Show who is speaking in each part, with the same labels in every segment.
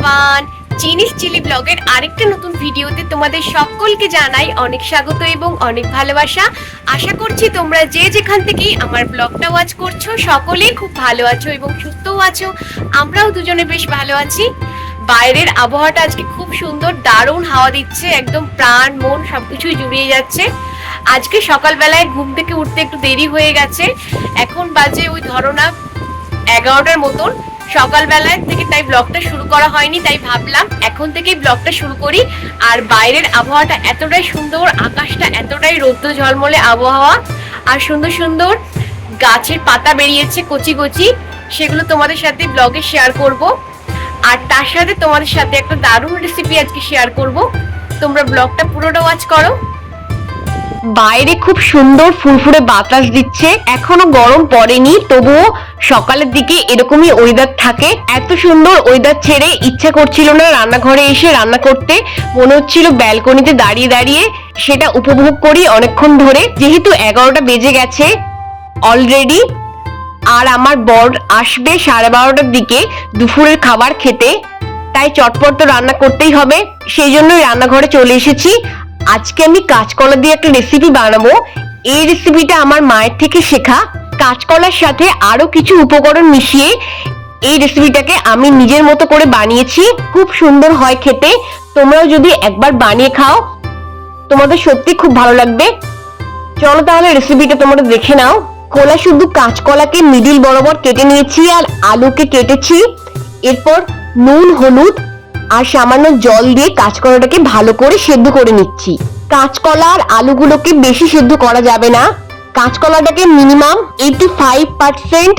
Speaker 1: Everyone চিনিস chilli ব্লগের আরেকটা নতুন ভিডিওতে তোমাদের সকলকে জানাই অনেক স্বাগত এবং অনেক ভালোবাসা। আশা করছি তোমরা যে যেখান থেকেই আমার ব্লগটা ওয়াচ করছ, সকলেই খুব ভালো আছো এবং সুস্থও আছো। আমরাও দুজনে বেশ ভালো আছি। বাইরের আবহাওয়াটা আজকে খুব সুন্দর, দারুণ হাওয়া দিচ্ছে, একদম প্রাণ, মন সবকিছুই জুড়িয়ে যাচ্ছে। আজকে সকালবেলায় ঘুম থেকে উঠতে একটু দেরি হয়ে গেছে। এখন বাজে ওই ধরো না এগারোটার মতন। সকালবেলায় থেকে তাই ব্লগটা শুরু করা হয়নি, তাই ভাবলাম এখন থেকেই ব্লগটা শুরু করি। আর বাইরের আবহাওয়াটা এতটাই সুন্দর, আকাশটা এতটাই রৌদ্র ঝলমলে আবহাওয়া, আর সুন্দর সুন্দর গাছের পাতা বেরিয়েছে কচি কচি, সেগুলো তোমাদের সাথে ব্লগে শেয়ার করব। আর তার সাথে তোমাদের সাথে একটা দারুণ রেসিপি আজকে শেয়ার করব। তোমরা ব্লগটা পুরোটা ওয়াচ করো। বাইরে খুব সুন্দর ফুরফুরে বাতাস দিচ্ছে। এখনও গরম পড়েনি, তবুও সকালের দিকে এরকমই ওয়েদার থাকে। এত সুন্দর ওয়েদার ছেড়ে ইচ্ছা করছিল না রান্নাঘরে এসে রান্না করতে। মনে হচ্ছিল ব্যালকনিতে দাঁড়িয়ে দাঁড়িয়ে সেটা উপভোগ করি অনেকক্ষণ ধরে। যেহেতু এগারোটা বেজে গেছে অলরেডি আর আমার বর আসবে সাড়ে বারোটার দিকে দুপুরের খাবার খেতে। তাই চটপট তো রান্না করতেই হবে। সেই জন্যই রান্নাঘরে চলে এসেছি। আজকে আমি কাঁচকলা দিয়ে একটা রেসিপি বানাবো। এই রেসিপিটা আমার মায়ের থেকে শেখা। কাঁচকলার সাথে আরও কিছু উপকরণ মিশিয়ে এই রেসিপিটাকে আমি নিজের মতো করে বানিয়েছি। খুব সুন্দর হয় খেতে। তোমরাও যদি একবার বানিয়ে খাও, তোমাদের সত্যি খুব ভালো লাগবে। চলো তাহলে রেসিপিটা তোমরা দেখে নাও। কলা শুধু কাঁচকলাকে মিডিল বরাবর কেটে নিয়েছি আর আলুকে কেটেছি। এরপর নুন, হলুদ আর সামান্য জল দিয়ে কাঁচকলাটাকে ভালো করে সেদ্ধ করে নিচ্ছি। কাঁচকলা আর আলুগুলোকে বেশি সেদ্ধ করা যাবে না। কাঁচকলাটাকে মিনিমাম এইটি ফাইভ পার্সেন্ট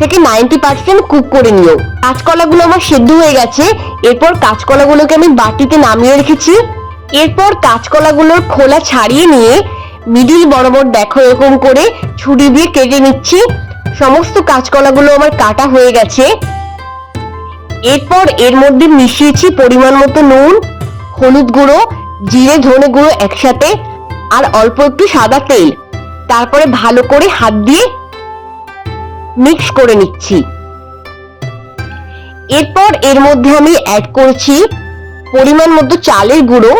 Speaker 1: থেকে নাইনটি পার্সেন্ট কুক করে নিও। কাঁচকলাগুলো আমার সেদ্ধ হয়ে গেছে। এরপর কাঁচকলাগুলোকে আমি বাটিতে নামিয়ে রেখেছি। এরপর কাঁচকলাগুলোর খোলা ছাড়িয়ে নিয়ে মিডিল বরাবর দেখো এরকম করে ছুরি দিয়ে কেটে নিচ্ছি। সমস্ত কাঁচকলাগুলো আমার কাটা হয়ে গেছে। এরপর এর মধ্যে মিশিয়েছি পরিমাণ মতো নুন, হলুদ গুঁড়ো, জিরে, ধনে গুঁড়ো একসাথে, আর অল্প একটু সাদা তেল। তারপরে ভালো করে হাত দিয়ে মিক্স করে নিচ্ছি। এরপর এর মধ্যে আমি অ্যাড করছি পরিমাণ মতো চালের গুঁড়ো।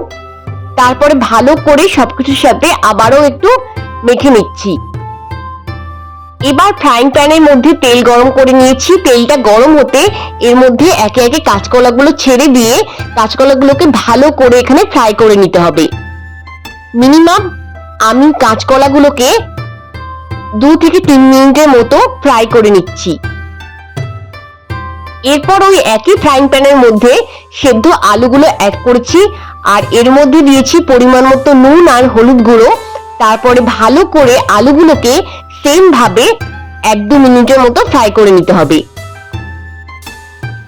Speaker 1: তারপরে ভালো করে সবকিছুর সাথে আবারও একটু মেখে নিচ্ছি। এবার ফ্রাইং প্যানের মধ্যে তেল গরম করে নিয়েছি। তেলটা গরম হতে এর মধ্যে একে একে কাঁচকলাগুলো ছেড়ে দিয়ে কাঁচকলাগুলোকে ভালো করে এখানে ফ্রাই করে নিতে হবে। মিনিমাম আমি কাঁচকলাগুলোকে দু থেকে তিন মিনিটের মতো ফ্রাই করে নিচ্ছি। এরপর ওই একই ফ্রাইং প্যানের মধ্যে সেদ্ধ আলুগুলো অ্যাড করেছি আর এর মধ্যে দিয়েছি পরিমাণ মতো নুন আর হলুদ গুঁড়ো। তারপরে ভালো করে আলুগুলোকে সেম ভাবে এক দু মিনিটের মতো ফ্রাই করে নিতে হবে।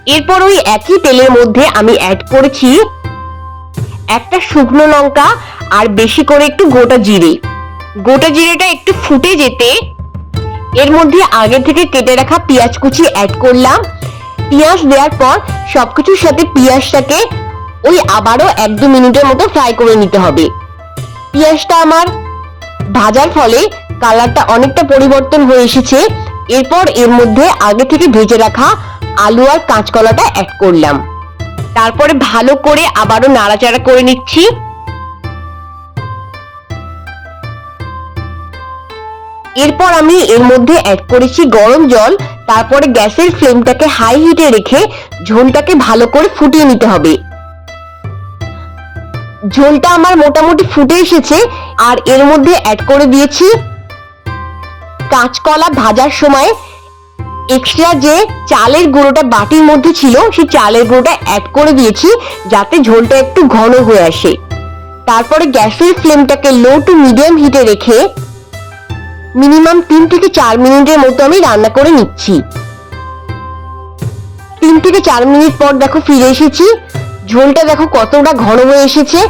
Speaker 1: এরপর ওই একই তেলের মধ্যে আমি অ্যাড করেছি একটা শুকনো লঙ্কা আর বেশি করে একটু গোটা জিরে। গোটা জিরেটা একটু ফুটে যেতে এর মধ্যে আগে থেকে কেটে রাখা পেঁয়াজ কুচি অ্যাড করলাম। পেঁয়াজ দেওয়ার পর সবকিছুর সাথে পেঁয়াজটাকে ওই আবারও এক দু মিনিটের মতো ফ্রাই করে নিতে হবে। পেঁয়াজটা আমার ভাজার ফলে কালারটা অনেকটা পরিবর্তন হয়ে এসেছে। এরপর এর মধ্যে আগে থেকে ভেজে রাখা আলু আর কাঁচকলাটা অ্যাড করলাম। তারপরে ভালো করে আবারও নাড়াচাড়া করে নিচ্ছি। এরপর আমি এর মধ্যে অ্যাড করেছি গরম জল। তারপরে গ্যাসের ফ্লেমটাকে হাই হিটে রেখে ঝোলটাকে ভালো করে ফুটিয়ে নিতে হবে। ঝোলটা আমার মোটামুটি ফুটে এসেছে। আর এর মধ্যে অ্যাড করে দিয়েছি কাঁচকলা ভাজার সময় এক্সট্রা যে চালের গুঁড়োটা বাটির মধ্যে ছিল, সেই চালের গুঁড়োটা অ্যাড করে দিয়েছি যাতে ঝোলটা একটু ঘন হয়ে আসে। তারপরে গ্যাসের ফ্লেমটাকে লো টু মিডিয়াম হিটে রেখে মিনিমাম তিন থেকে চার মিনিটের মতো আমি রান্না করে নিচ্ছি। তিন থেকে চার মিনিট পর দেখো ফিরে এসেছি। ঝোলটা দেখো কতটা ঘন হয়ে এসেছে।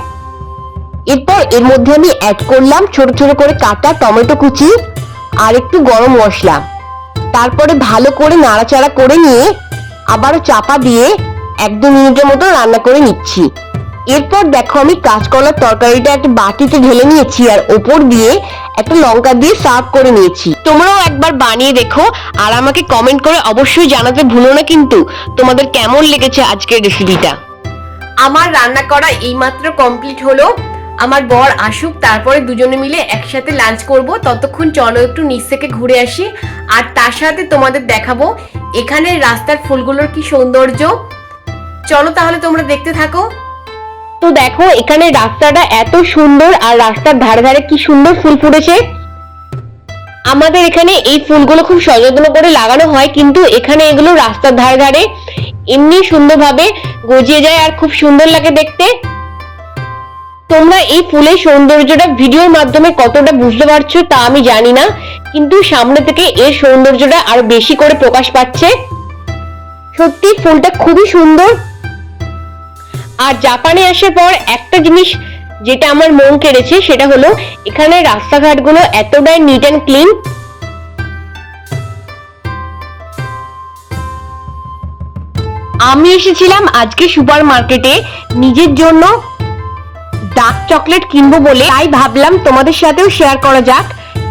Speaker 1: এরপর এর মধ্যে আমি অ্যাড করলাম ছোট ছোট করে কাটা টমেটো কুচি। আর একটু গরম মশলা। তারপরে ভালো করে নাড়াচাড়া করে নিয়ে আবারও চাপা দিয়ে এক দু মিনিটের মতো রান্না করে নিচ্ছি।
Speaker 2: এরপর দেখো আমি কাঁচকলার তরকারিটা একটা বাটিতে ঢেলে নিয়েছি আর ওপর দিয়ে একটা লঙ্কা দিয়ে সার্ভ করে নিয়েছি। তোমরাও একবার বানিয়ে দেখো আর আমাকে কমেন্ট করে অবশ্যই জানাতে ভুলো না কিন্তু তোমাদের কেমন লেগেছে আজকের রেসিপিটা
Speaker 1: আমার রান্না করা এইমাত্র কমপ্লিট হলো। আমার বর আসুক, তারপরে দুজনে মিলে একসাথে লাঞ্চ করব। ততক্ষণ চলো একটু নিচ থেকে ঘুরে আসি। আর তার সাথে তোমাদের দেখাবো, এখানে রাস্তার ফুলগুলোর কি সৌন্দর্য। চলো তাহলে তোমরা দেখতে থাকো।
Speaker 2: তো দেখো, এখানে রাস্তাটা এত সুন্দর আর রাস্তার ধারে ধারে কি সুন্দর ফুল ফুটেছে। আমাদের এখানে এই ফুলগুলো খুব সযত্ন করে লাগানো হয়, কিন্তু এখানে এগুলো রাস্তার ধারে ধারে এমনি সুন্দরভাবে গজিয়ে যায় আর খুব সুন্দর লাগে দেখতে। তোমরা এই ফুলের সৌন্দর্যটা ভিডিওর মাধ্যমে কতটা বুঝতে পারছ তা আমি জানি না, কিন্তু সামনে থেকে এর সৌন্দর্যটা আরও বেশি করে প্রকাশ পাচ্ছে। সত্যি, ফুলটা খুবই সুন্দর। আর জাপানে আসার পর একটা জিনিস যেটা আমার মন কেড়েছে, সেটা হলো এখানে রাস্তাঘাটগুলো এতটাই নিট অ্যান্ড ক্লিন আমি এসেছিলাম আজকে সুপার মার্কেটে নিজের জন্য। ডার্ক চকলেট কিনবো বলে তাই ভাবলাম তোমাদের সাথেও শেয়ার করা যাক।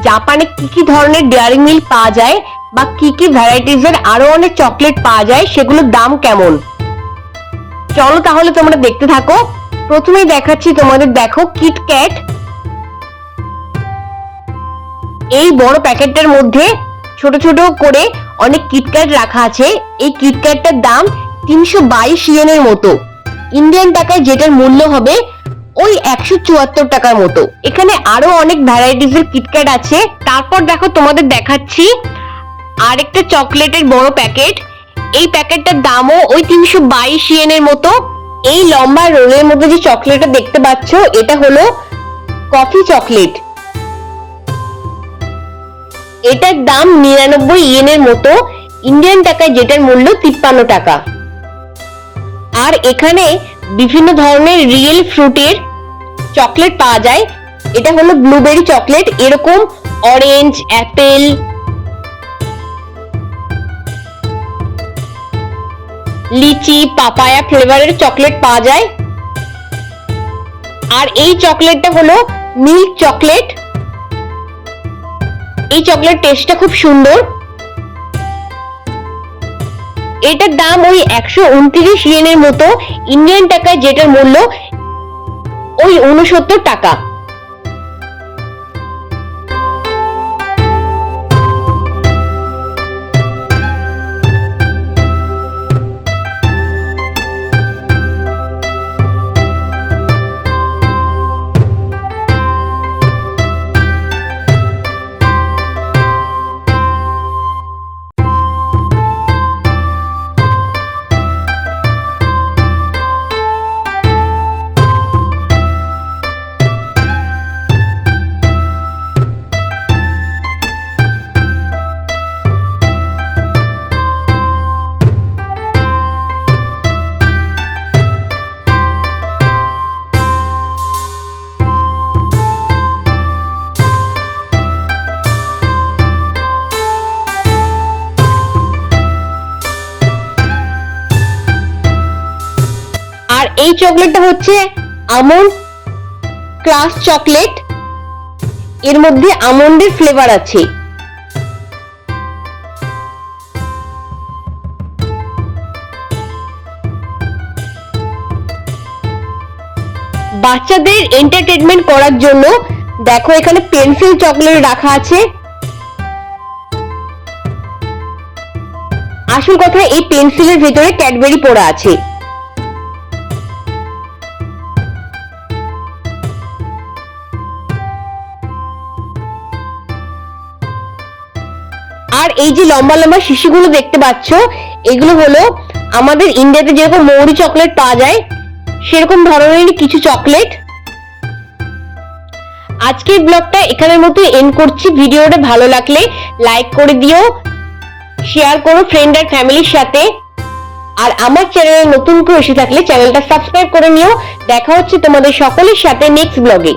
Speaker 2: জাপানে কি কি ধরনের ডেয়ারি মিল্ক পাওয়া যায় বা কি কি ভ্যারাইটিস এর আরও অনেক চকলেট পাওয়া যায়, সেগুলোর দাম কেমন? চলো তাহলে তোমরা দেখতে থাকো। প্রথমেই দেখাচ্ছি তোমাদের, দেখো কিটক্যাট এই বড় প্যাকেটটার মধ্যে ছোট ছোট করে অনেক কিটক্যাট রাখা আছে। এই কিটক্যাটটার দাম তিনশো বাইশ ইয়েনের মতো। ইন্ডিয়ান টাকায় যেটার মূল্য হবে ওই একশো চুয়াত্তর টাকার মতো। এখানে আরও অনেক ভ্যারাইটিস এর কিটক্যাট আছে। তারপর দেখো তোমাদের দেখাচ্ছি আরেকটা চকলেটের বড় প্যাকেট। এই প্যাকেটটার দামও ওই তিনশো বাইশ ইয়েনের মতো। এই লম্বা রোলের মধ্যে যে চকলেটটা দেখতে পাচ্ছ, এটা হলো কফি চকলেট। এটার দাম নিরানব্বই ইয়েনের মতো। ইন্ডিয়ান টাকায় যেটার মূল্য তিপ্পান্ন টাকা। আর এখানে বিভিন্ন ধরনের রিয়েল ফ্রুটের চকলেট পাওয়া যায়। এটা হলো ব্লুবেরি চকলেট এরকম অরেঞ্জ অ্যাপেল লিচি, পাপায়া ফ্লেভারের চকলেট পাওয়া যায়। আর এই চকলেটটা হলো মিল্ক চকলেট এই চকলেট টেস্টটা খুব সুন্দর। এটার দাম ওই একশো উনত্রিশ ইয়েনের মতো ইন্ডিয়ান টাকায় যেটার মূল্য ওই উনসত্তর টাকা। এই চকলেটটা হচ্ছে আমন্ড ক্রাশ চকলেট। এর মধ্যে আমন্ডের ফ্লেভার আছে। বাচ্চাদের এন্টারটেনমেন্ট করার জন্য দেখো এখানে পেন্সিল চকলেট রাখা আছে। আসল কথা এই পেন্সিলের ভেতরে ক্যাডবেরি পড়া আছে। আর এই যে লম্বা লম্বা শিশিগুলো দেখতে পাচ্ছ, এগুলো হলো আমাদের ইন্ডিয়াতে যেরকম মৌরি চকলেট পাওয়া যায়, সেরকম ধরনেরই কিছু চকলেট। আজকের ব্লগটা এখানের মতো এন্ড করছি। ভিডিওটা ভালো লাগলে লাইক করে দিও শেয়ার করো ফ্রেন্ড আর ফ্যামিলির সাথে। আর আমার চ্যানেলে নতুন কেউ এসে থাকলে চ্যানেলটা সাবস্ক্রাইব করে নিও। দেখা হচ্ছে তোমাদের সকলের সাথে নেক্সট ব্লগে